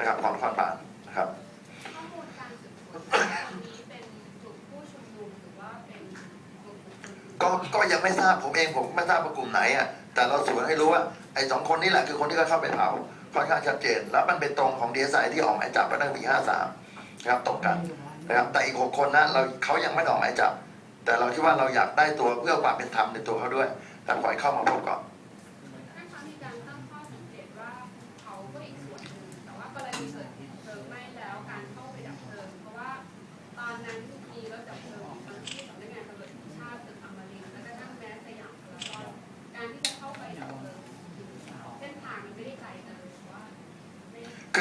นะครับของนครบาลนะครับข้อมูลการสืบสวนตอนนี้เป็นกลุ่มผู้ชุมนุมหรือว่าเป็นกลุ่มบุคคลอื่นก็ก็ยังไม่ทราบผมเองผมไม่ทราบว่ากลุ่มไหนอะแต่เราสวนให้รู้ว่าไอ้สองคนนี้แหละคือคนที่เขาเข้าไปเผาค่อนข้างชัดเจน แล้วมันเป็นตรงของดีเอสไอที่ออกหมายจับเมื่อตั้งปีห้าสามนะครับตรงกันนะครับแต่อีกหกคนนะเราเขายังไม่ได้ออกหมายจับ แต่เราคิดว่าเราอยากได้ตัวเพื่อความเป็นธรรมในตัวเขาด้วยแต่ปล่อยเข้ามาพบก่อนท่าน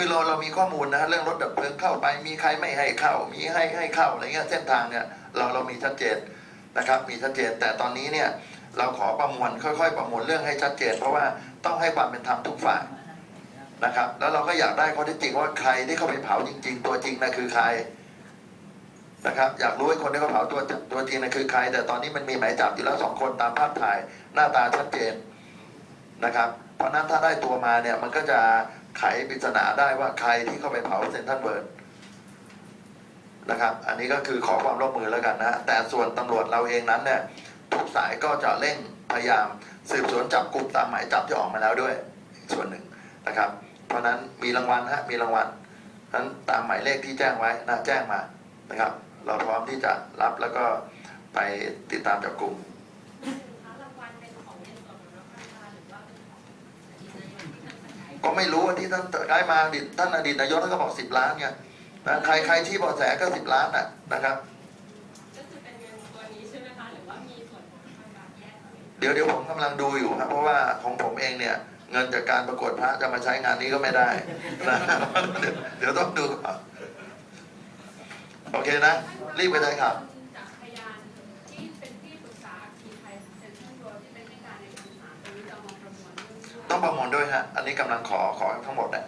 เราเรามีข้อมูลนะเรื่องรถดับเพลิงเข้าไป มีใครไม่ให้เข้า มีให้ให้เข้าอะไรเงี้ยเส้นทางเนี่ยเราเรามีชัดเจนนะครับมีชัดเจนแต่ตอนนี้เนี่ยเราขอประมวลค่อย ๆ ประมวลเรื่องให้ชัดเจน เพราะว่าต้องให้ความเป็นธรรมทุกฝ่ายนะครับ แล้วเราก็อยากได้ข้อเท็จจริงว่าใครที่เข้าไปเผาจริง ๆ ตัวจริงนะคือใครนะครับอยากรู้ว่าคนที่เขาเผาตัวตัวจริงนะคือใคร แต่ตอนนี้มันมีหมายจับอยู่แล้วสองคนตามภาพถ่ายหน้าตาชัดเจนนะครับ เพราะฉะนั้นถ้าได้ตัวมาเนี่ยมันก็จะ ไขปริศนาได้ว่าใครที่เข้าไปเผาเซนทรัลเวิร์ดนะครับ อันนี้ก็คือขอความร่วมมือแล้วกันนะแต่ส่วนตำรวจเราเองนั้นเนี่ยทุกสายก็จะเร่งพยายาม สืบสวนจับกลุ่มตามหมายจับที่ออกมาแล้วด้วยส่วนหนึ่งนะครับ เพราะฉะนั้นมีรางวัลฮะมีรางวัลนั้นตามหมายเลขที่แจ้งไว้นะแจ้งมานะครับ เราพร้อมที่จะรับแล้วก็ไปติดตามจับกลุ่ม ก็ไม่รู้ว่าที่ท่านได้มาอดีตท่านอดีตนายกท่านก็บอกสิบล้านไงนะใครใครที่เบาะแสก็สิบล้านน่ะนะครับ ก็คือเป็นเงินตัวนี้ใช่ไหมคะหรือว่ามีส่วนของทางการแยกเอาไว้เดี๋ยวเดี๋ยวผมกำลังดูอยู่ครับเพราะว่าของผมเองเนี่ย เงินจากการประกวดพระจะมาใช้งานนี้ก็ไม่ได้นะเดี๋ยวต้องดูก่อนโอเคนะ รีบไปเลยครับ ต้องประมวลด้วยฮะ อันนี้กำลังขอขอทั้งหมดเนี่ย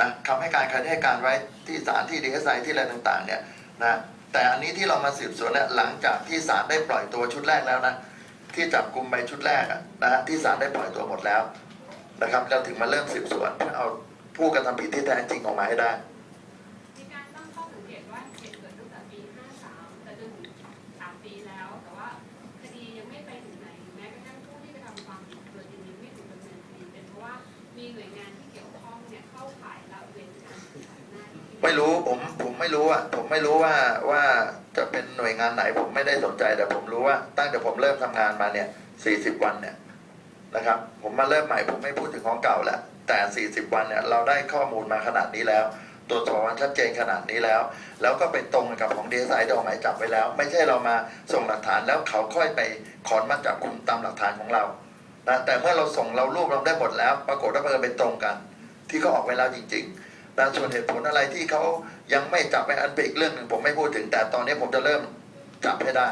นะคำให้การใคดีให้การไว้ที่ศาลที่ดีเอสไอที่อะไรต่างๆ เนี่ยนะแต่อันนี้ที่เรามาสืบสวนเนี่ยหลังจากที่ศาลได้ปล่อยตัวชุดแรกแล้วนะที่จับกลุ่มไปชุดแรกอะนะฮะที่ศาลได้ปล่อยตัวหมดแล้วนะครับเราถึงมาเริ่มสืบสวนเพื่อเอาผู้กระทำผิดที่แท้จริงออกมาให้ได้มีการตั้งข้อสังเกตว่าเหตุเกิดตั้งแต่ปี 53 แต่จนถึง3ปีแล้วแต่ว่า มีหน่วยงานที่เกี่ยวข้องเนี่ยเข้าข่ายละเว้นการปฏิบัติหน้าที่ไม่รู้ผมผมไม่รู้อะผมไม่รู้ว่าว่าจะเป็นหน่วยงานไหนผมไม่ได้สนใจแต่ผมรู้ว่า ตั้งแต่ผมเริ่มทำงานมาเนี่ย40วันเนี่ยนะครับ ผมมาเริ่มใหม่ผมไม่พูดถึงของเก่าแล้วแต่40วันเนี่ยเราได้ข้อมูลมาขนาดนี้แล้วตัวจสอบมันชัดเจนขนาดนี้แล้ว แล้วก็ไปตรงกับของดีไซน์ที่ออกหมายจับไว้แล้ว ไม่ใช่เรามาส่งหลักฐานแล้วเขาค่อยไปขอนมาจับกลุ่มตามหลักฐานของเรา นะแต่เมื่อเราส่งเรารวบเราได้หมดแล้ว ปรากฏว่าเออไปตรงกัน ที่เขาออกไว้แล้วจริงๆนะส่วนเหตุผลอะไรที่เขายังไม่จับไปอันเป็นอีกเรื่องหนึ่งผมไม่พูดถึง แต่ตอนนี้ผมจะเริ่มจับให้ได้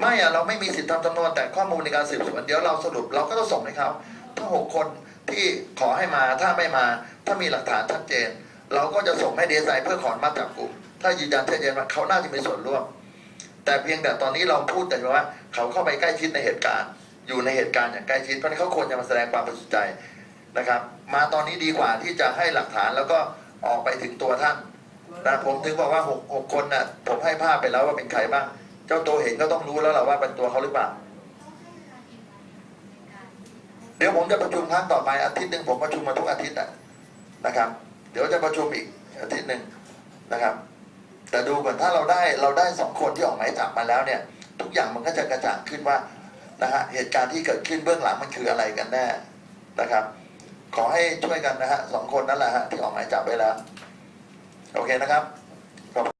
ไม่อะเราไม่มีสิทธิ์ทำจำนวนแต่ข้อมูลในการสืบสวนเดี๋ยวเราสรุปเราก็ต้องส่งให้เขาถ้าหกคนที่ขอให้มาถ้าไม่มา ถ้ามีหลักฐานชัดเจน เราก็จะส่งให้เดซน์เพื่อขอมาจับกลุ่มถ้ายืนยันชัดเจนว่าเขาน่าจะมีส่วนร่วม แต่เพียงแต่ตอนนี้เราพูดแต่ว่า เขาเข้าไปใกล้ชิดในเหตุการณ์ อยู่ในเหตุการณ์อย่างใกล้ชิดเพราะนั้นเขาควรจะมาแสดงความบริสุทธิ์ใจนะครับ มาตอนนี้ดีกว่าที่จะให้หลักฐานแล้วก็ออกไปถึงตัวท่านนะผมถึงบอกว่าหกหกคนน่ะผมให้ภาพไปแล้วว่าเป็นใครบ้าง เจ้าตัวเห็นก็ต้องรู้แล้วแหละว่าเป็นตัวเขาหรือเปล่าเดี๋ยวผมจะประชุมครั้งต่อไปอาทิตย์หนึ่งผมประชุมมาทุกอาทิตย์นะครับ เดี๋ยวจะประชุมอีกอาทิตย์หนึ่งนะครับ แต่ดูก่อนถ้าเราได้เราได้สองคนที่ออกหมายจับมาแล้วเนี่ย ทุกอย่างมันก็จะกระจ่างขึ้นว่านะฮะเหตุการณ์ที่เกิดขึ้นเบื้องหลังมันคืออะไรกันแน่นะครับ ขอให้ช่วยกันนะฮะสองคนนั่นแหละฮะที่ออกหมายจับไว้แล้ว โอเคนะครับ